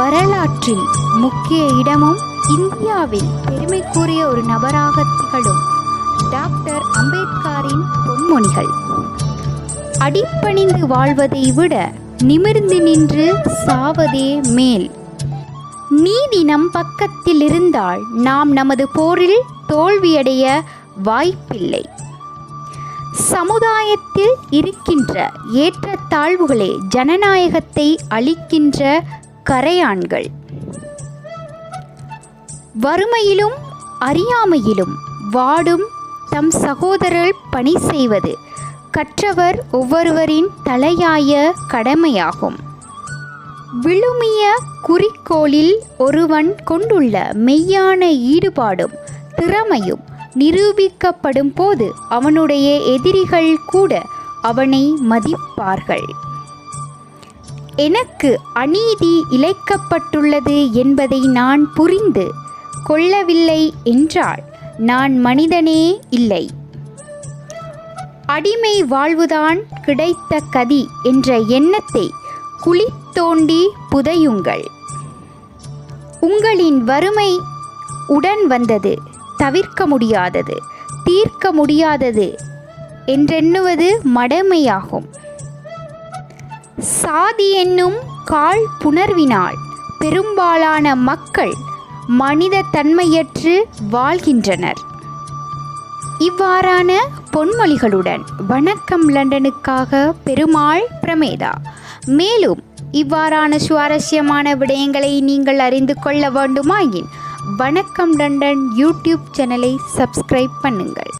வரலாற்றில் முக்கிய இடமும் இந்தியாவில் பெருமைக்குரிய ஒரு நபராக திகழும் டாக்டர் அம்பேத்கரின் பொன்மொழிகள். அடிப்பணிந்து வாழ்வதை விட நிமிர்ந்து நின்று சாவதே மேல். நீதி நம் பக்கத்தில் இருந்தால் நாம் நமது போரில் தோல்வியடைய வாய்ப்பில்லை. சமுதாயத்தில் இருக்கின்ற ஏற்றத்தாழ்வுகளே ஜனநாயகத்தை அளிக்கின்ற கரையான்கள். வறுமையிலும் அறியாமையிலும் வாடும் தம் சகோதரர் பணி செய்வது கற்றவர் ஒவ்வொருவரின் தலையாய கடமையாகும். விழுமிய குறிக்கோளில் ஒருவன் கொண்டுள்ள மெய்யான ஈடுபாடும் திறமையும் நிரூபிக்கப்படும் போது அவனுடைய எதிரிகள் கூட அவனை மதிப்பார்கள். எனக்கு அநீதி இழைக்கப்பட்டுள்ளது என்பதை நான் புரிந்து கொள்ளவில்லை என்றால் நான் மனிதனே இல்லை. அடிமை வாழ்வுதான் கிடைத்த கதி என்ற எண்ணத்தை குழி தோண்டி புதையுங்கள். உங்களின் வறுமை உடன் வந்தது தவிர்க்க முடியாதது தீர்க்க முடியாதது என்றெண்ணுவது மடமையாகும். சாதி என்னும் கால் புணர்வினால் பெரும்பாலான மக்கள் மனித தன்மையற்று வாழ்கின்றனர். இவ்வாறான பொன்மொழிகளுடன் வணக்கம் லண்டனுக்காக பெருமாள் பிரமேதா. மேலும் இவ்வாறான சுவாரஸ்யமான விடயங்களை நீங்கள் அறிந்து கொள்ள வேண்டுமாயின் வணக்கம் லண்டன் யூடியூப் சேனலை சப்ஸ்கிரைப் பண்ணுங்கள்.